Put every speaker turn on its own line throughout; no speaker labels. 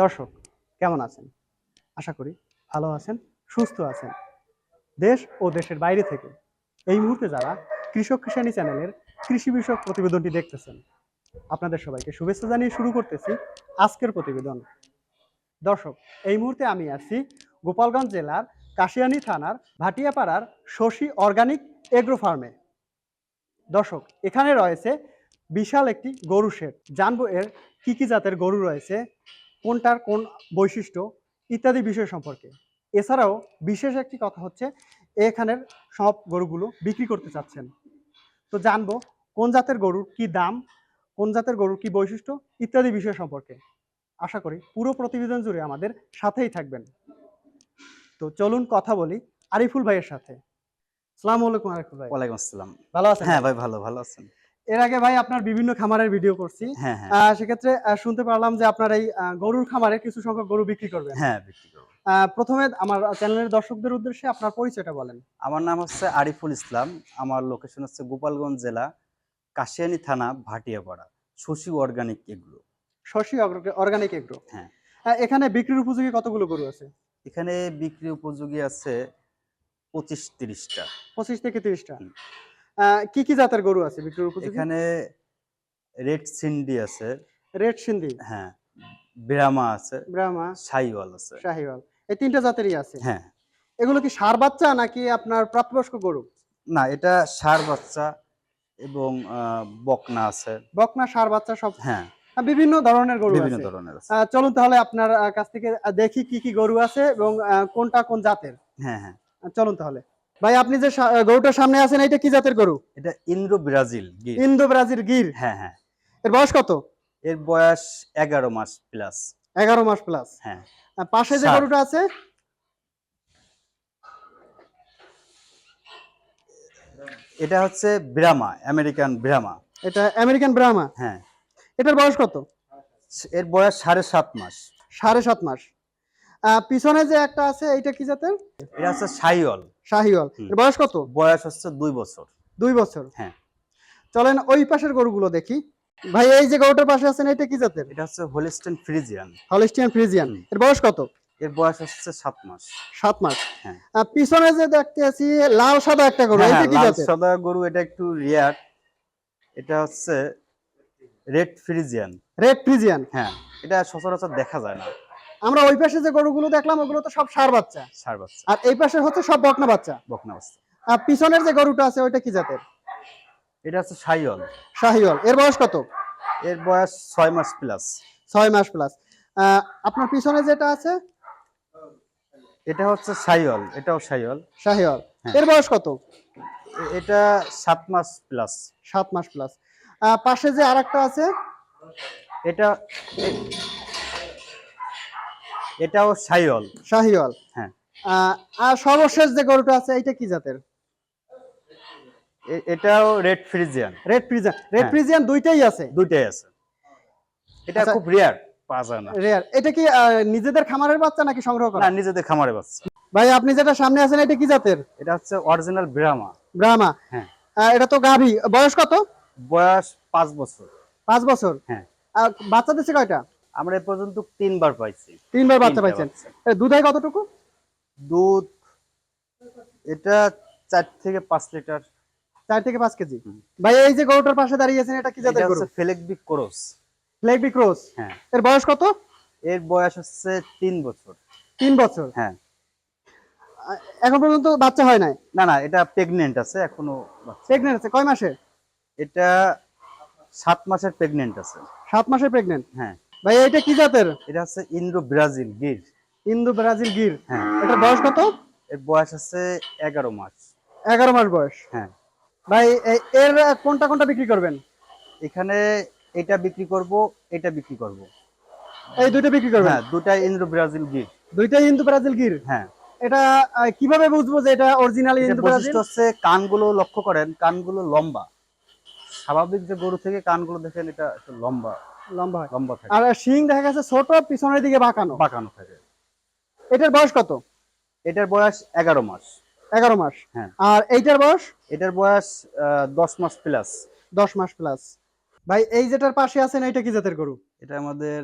দর্শক, কেমন আছেন? আশা করি ভালো আছেন, সুস্থ আছেন। দেশ ও দেশের বাইরে থেকে এই মুহূর্তে যারা কৃষক কিষানী চ্যানেলের কৃষি বিষয়ক প্রতিবেদনটি দেখতেছেন, আপনাদের সবাইকে শুভেচ্ছা জানিয়ে শুরু করতেছি আজকের প্রতিবেদন। দর্শক, এই মুহূর্তে আমি আছি গোপালগঞ্জ জেলার কাশিয়ানী থানার ভাটিয়াপাড়ার শশী অর্গানিক এগ্রো ফার্মে। দর্শক, এখানে রয়েছে বিশাল একটি গরু শেড। জানব এর কি কি জাতের গরু রয়েছে কোনটার কোন বৈশিষ্ট্য ইত্যাদি বিষয় সম্পর্কে। এছাড়াও বিশেষ একটি কথা হচ্ছে এখানের সব গরুগুলো বিক্রি করতে চাচ্ছেন। তো জানব কোন জাতের গরুর কি দাম কোন জাতের গরুর কি বৈশিষ্ট্য ইত্যাদি বিষয় সম্পর্কে। আশা করি পুরো প্রতিবেদন জুড়ে আমাদের সাথেই থাকবেন। তো চলুন কথা বলি আরিফুল ভাইয়ের সাথে। সালাম আলাইকুম আরিফুল ভাই।
ওয়ালাইকুম আসসালাম।
ভালো আছেন?
হ্যাঁ ভাই ভালো ভালো আছেন।
এর আগে ভাই আপনার বিভিন্ন খামারের ভিডিও করছি।
হ্যাঁ হ্যাঁ।
সেক্ষেত্রে শুনতে পারলাম যে আপনার এই গরুর খামারে কিছু সংখ্যক গরু বিক্রি করবেন।
হ্যাঁ বিক্রি করব।
প্রথমে আমার চ্যানেলের দর্শকদের উদ্দেশ্যে আপনার পরিচয়টা বলেন।
আমার নাম হচ্ছে আরিফুল ইসলাম। আমার লোকেশন হচ্ছে গোপালগঞ্জ জেলা কাশিয়ানী থানা ভাটিয়াপাড়া শশী অর্গানিক এগুলো
শশী অর্গানিক এগ্রো
হ্যাঁ।
এখানে বিক্রির উপযোগী কতগুলো গরু আছে?
এখানে বিক্রি উপযোগী আছে পঁচিশ তিরিশটা।
পঁচিশ থেকে তিরিশটা। কি কি জাতের গরু আছে বিক্রির উপযোগী?
এখানে রেড সিন্ডি আছে।
রেড সিন্ধি
হ্যাঁ ব্রাহ্মা আছে
ব্রাহ্মা
সাইওয়াল আছে।
শাহিওয়াল। এই তিনটা জাতেরই আছে?
হ্যাঁ।
এগুলো কি সার বাচ্চা নাকি আপনার প্রাপ্তবয়স্ক গরু?
না এটা সার বাচ্চা এবং বকনা আছে।
বকনা সার বাচ্চা সব?
হ্যাঁ।
বিভিন্ন ধরনের গরু
বিভিন্ন ধরনের আছে।
চলুন তাহলে আপনার কাছ থেকে দেখি কি কি গরু আছে এবং কোনটা কোন জাতের।
হ্যাঁ হ্যাঁ।
চলুন তাহলে। ভাই আপনি যে গরুটার সামনে আছেন এটা কি জাতের গরু?
এটা Indo Brazil Gir.
Indo Brazil Gir?
হ্যাঁ হ্যাঁ।
এর বয়স কত?
এর বয়স এগারো মাস প্লাস
এগারো মাস প্লাস
হ্যাঁ।
পাশে যে গরুটা আছে?
এটা হচ্ছে ব্রাহ্মা আমেরিকান ব্রাহ্মা।
এটা আমেরিকান ব্রামা
হ্যাঁ।
এটার বয়স কত?
এর বয়স সাড়ে সাত মাস।
সাড়ে সাত মাস। পিছনে যে একটা আছে এইটা কি জাতের?
এটা হচ্ছে সাইওয়াল
শাহিওয়াল। এর বয়স কত?
বয়স হচ্ছে দুই বছর।
দুই বছর।
হ্যাঁ।
চলেন ওই পাশের গরুগুলো দেখি। ভাই এই যে গরুটার পাশে আছেন এটা কি জাতের?
এটা হচ্ছে হোলিস্টেন ফ্রিজিয়ান।
Holstein Friesian. এর বয়স কত?
এর বয়স হচ্ছে সাত মাস।
সাত মাস।
হ্যাঁ।
পিছনে যে দেখতে আছি লাল সাদা একটা গরু
হ্যাঁ,
এটা
হ্যাঁ,
কি
লাল
জাতের?
সাদা গরু এটা একটু রিয়ার এটা হচ্ছে রেড ফ্রিজিয়ান
রেড ফ্রিজিয়ান
হ্যাঁ এটা সচরাচর দেখা যায় না।
আমরা ওই পাশে যে গরুগুলো দেখলাম ওগুলো তো সব সার বাচ্চা।
সার বাচ্চা।
আর এই পাশে হচ্ছে সব বকনা বাচ্চা।
বকনা বাচ্চা।
আর পিছনের যে গরুটা আছে ওইটা কি জাতের?
এটা হচ্ছে সাইওয়াল
শাহিওয়াল। এর বয়স কত?
এর বয়স ছয় মাস প্লাস
ছয় মাস প্লাস আপনার পিছনে যেটা আছে?
এটা হচ্ছে সাইওয়াল এটাও সাইওয়াল
শাহিওয়াল।
হ্যাঁ।
এর বয়স কত?
এটা সাত মাস প্লাস
সাত মাস প্লাস পাশে যে আরেকটা আছে?
এটা এটাও সাইওয়াল।
শাহিওয়াল
হ্যাঁ।
আর সর্বশেষ যে গরুটা আছে এইটা কি জাতের?
এটাও red Friesian.
Red Friesian. Red
হ্যাঁ।
ফ্রিজিয়ান দুইটাই আছে?
দুইটাই আছে। এটা
আচ্ছা।
খুব রেয়ার পাওয়া যায় না।
রেয়ার এটা কি নিজেদের খামারের বাচ্চা নাকি সংগ্রহ করা?
না নিজেদের খামারে বাচ্চা।
ভাই আপনি যেটা সামনে আছেন এটা কি জাতের?
এটা হচ্ছে অরিজিনাল ব্রাহ্মা
ব্রাহ্মা
হ্যাঁ।
এটা তো গাভী। বয়স কত?
বয়স পাঁচ বছর।
পাঁচ বছর।
হ্যাঁ।
বাচ্চা দিচ্ছে কয়টা?
আমরা এ পর্যন্ত তিনবার পাইছি।
তিনবার বাচ্চা পাইছেন। এ, দুধায় কতটুকু?
দুধ এটা চার থেকে পাঁচ লিটার।
চার থেকে পাঁচ কেজি? ভাই এই যে গরুটার পাশে দাঁড়িয়ে আছেন এটা কি জাতের গরু?
ফেলেকবিক ক্রস।
ফ্লেগবি ক্রস?
হ্যাঁ।
এর বয়স কত?
এর বয়স হচ্ছে তিন বছর।
তিন বছর?
হ্যাঁ।
এখন পর্যন্ত বাচ্চা হয় নাই?
না না এটা প্রেগনেন্ট আছে এখনও।
প্রেগনেন্ট আছে কয় মাসে?
এটা সাত মাসের প্রেগনেন্ট আছে।
সাত মাসের প্রেগনেন্ট
হ্যাঁ।
ভাই এটা কি জাতের?
এটা হচ্ছে Indo Brazil Gir.
Indo Brazil Gir.
হ্যাঁ।
এটার বয়স কত?
এর বয়স আছে এগারো মাস।
এগারো মাস বয়স।
হ্যাঁ।
ভাই এর কোনটা কোনটা বিক্রি করবেন?
এখানে এটা বিক্রি করব এটা বিক্রি করব।
এই দুইটা বিক্রি করবেন?
হ্যাঁ দুটাই ইন্দ্রো ব্রাজিল গির।
দুইটাই ইন্দো ব্রাজিল গির?
হ্যাঁ।
এটা কীভাবে বুঝব যে এটা অরিজিনাল ইন্দো ব্রাজিল?
হচ্ছে কানগুলো লক্ষ্য করেন কানগুলো লম্বা। স্বাভাবিক যে গরু থেকে কানগুলো দেখেন এটা একটু লম্বা।
লম্বা হয়।
লম্বা থাকে।
আর শিং দেখা গেছে ছোট পিছনের দিকে বাঁকানো।
বাঁকানো থাকে।
এটার বয়স কত?
এটার বয়স এগারো মাস।
এগারো মাস।
হ্যাঁ।
আর এইটার বয়স?
এটার বয়স দশ মাস প্লাস
দশ মাস প্লাস ভাই এই যেটার পাশে আছেন এটা কি জাতের গরু?
এটা আমাদের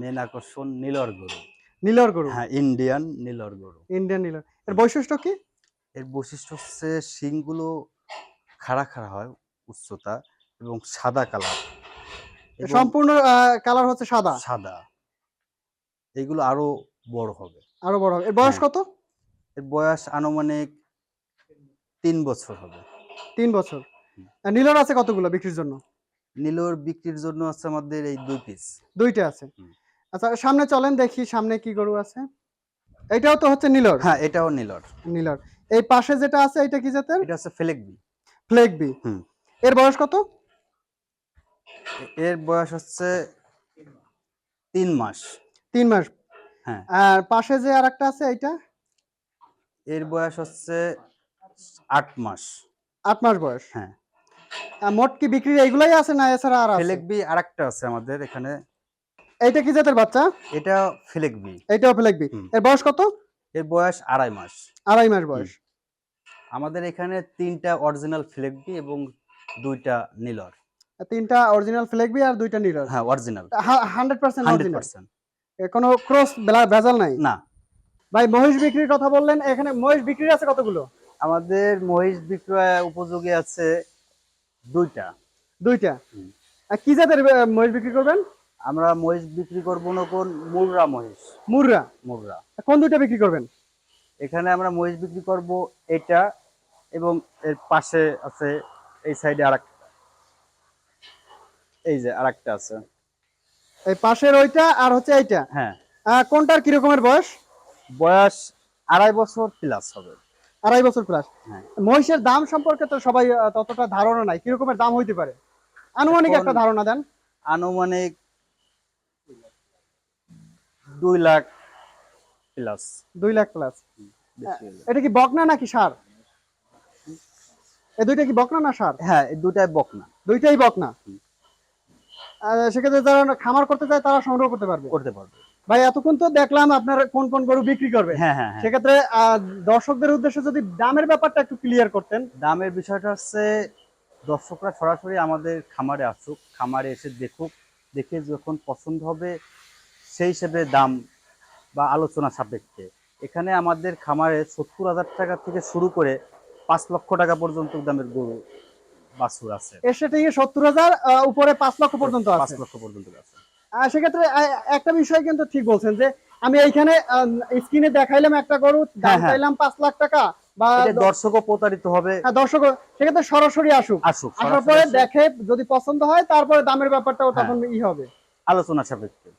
মেন আকর্ষণ নীলর গরু।
নীলর গরু?
হ্যাঁ ইন্ডিয়ান নীলর গরু।
ইন্ডিয়ান নীলর। এর বৈশিষ্ট্য কি?
এর বৈশিষ্ট্য হচ্ছে শিংগুলো খাড়া খাড়া হয় উচ্চতা এবং সাদা কালার
সম্পূর্ণ কালার হচ্ছে সাদা।
সাদা। এগুলো আরও বড় হবে।
আরও বড় হবে। এর বয়স
হ্যাঁ।
কত?
এর বয়স আনুমানিক তিন বছর হবে।
তিন বছর। নীলর আছে কতগুলো বিক্রির জন্য?
নীলর বিক্রির জন্য আছে আমাদের এই দুই পিস
দুইটা আছে। আচ্ছা সামনে চলেন দেখি সামনে কি গরু আছে? এটাও তো হচ্ছে নীলর?
হ্যাঁ এটাও নীলর।
নীলর। এই পাশে যেটা আছে এটা কি জাতের?
এটা হচ্ছে ফেলেকবি।
ফ্লেক বি
হুম।
এর বয়স কত?
এর বয়স হচ্ছে তিন মাস।
তিন মাস।
হ্যাঁ।
আর পাশে যে আরেকটা আছে এটা
এর বয়স হচ্ছে আট মাস।
আট মাস বয়স।
হ্যাঁ।
আর মোট কি বিক্রি এইগুলাই আছে না এছাড়া আর আছে?
ফেলেকবি আরেকটা আছে আমাদের এখানে।
এইটা কি জাতের বাচ্চা?
এটা ফেলেকবি
এটাও ফ্লেক বি। এর বয়স কত?
এর বয়স আড়াই মাস।
আড়াই মাস বয়স।
আমাদের এখানে তিনটা অরিজিনাল ফ্লেকবি এবং দুইটা নীলর।
তিনটা অরিজিনাল ফ্লেক বি আর দুইটা নীলর।
হ্যাঁ original
hundred percent
hundred
original
percent
কোনো ক্রস ভেজাল নাই?
না।
ভাই মহিষ বিক্রির কথা বললেন এখানে মহিষ বিক্রি আছে কতগুলো?
আমাদের মহিষ বিক্রয় উপযোগী আছে দুইটা।
দুইটা? আর কি জাতের মহিষ বিক্রি করবেন?
আমরা মহিষ বিক্রি করব না কোন মুররা মহিষ।
মুররা?
মুররা।
কোন দুইটা বিক্রি করবেন?
এখানে আমরা মহিষ বিক্রি করব এটা এবং এর পাশে আছে এই সাইডে আরেক এই যে আরেকটা আছে।
এই পাশের ওইটা আর হচ্ছে এইটা?
হ্যাঁ।
কোনটার কি রকমের বয়স?
বয়স আড়াই বছর প্লাস হবে।
আড়াই বছর প্লাস
হ্যাঁ।
মহিষের দাম সম্পর্কে তো সবাই ততটা ধারণা নাই। কি রকমের দাম হইতে পারে? আনুমানিক একটা ধারণা দেন।
আনুমানিক দুই লাখ প্লাস
দুই লাখ প্লাস এটা কি বকনা নাকি সার? এই দুইটা কি বকনা না সার?
হ্যাঁ এই দুটাই বকনা।
দুইটাই বকনা। সেক্ষেত্রে যারা খামার করতে চায় তারা সংগ্রহ করতে পারবে।
করতে পারবে।
ভাই এতক্ষণ তো দেখলাম আপনার কোন কোন গরু বিক্রি করবে।
হ্যাঁ হ্যাঁ হ্যাঁ।
সেক্ষেত্রে দর্শকদের উদ্দেশ্যে যদি দামের ব্যাপারটা একটু ক্লিয়ার করতেন।
দামের বিষয়টা হচ্ছে দর্শকরা সরাসরি আমাদের খামারে আসুক খামারে এসে দেখুক দেখে যখন পছন্দ হবে সেই হিসেবে দাম বা আলোচনা সাপেক্ষে। এখানে আমাদের খামারে সত্তর হাজার টাকা থেকে শুরু করে পাঁচ লক্ষ টাকা পর্যন্ত দামের গরু বাছুর আছে।
সত্তর হাজার উপরে পাঁচ লক্ষ পর্যন্ত
পাঁচ লক্ষ পর্যন্ত আছে।
সেক্ষেত্রে একটা বিষয় কিন্তু ঠিক বলছেন যে আমি এইখানে স্ক্রিনে দেখাইলাম একটা গরু দাম
হ্যাঁ, হ্যাঁ।
চাইলাম পাঁচ লাখ টাকা বা
দর্শকও প্রতারিত হবে।
হ্যাঁ, দর্শক সেক্ষেত্রে সরাসরি আসুক।
আসুক
আসার পরে দেখে যদি পছন্দ হয় তারপরে দামের ব্যাপারটাও
হ্যাঁ।
তখন ই হবে।
আলোচনা সাপেক্ষে।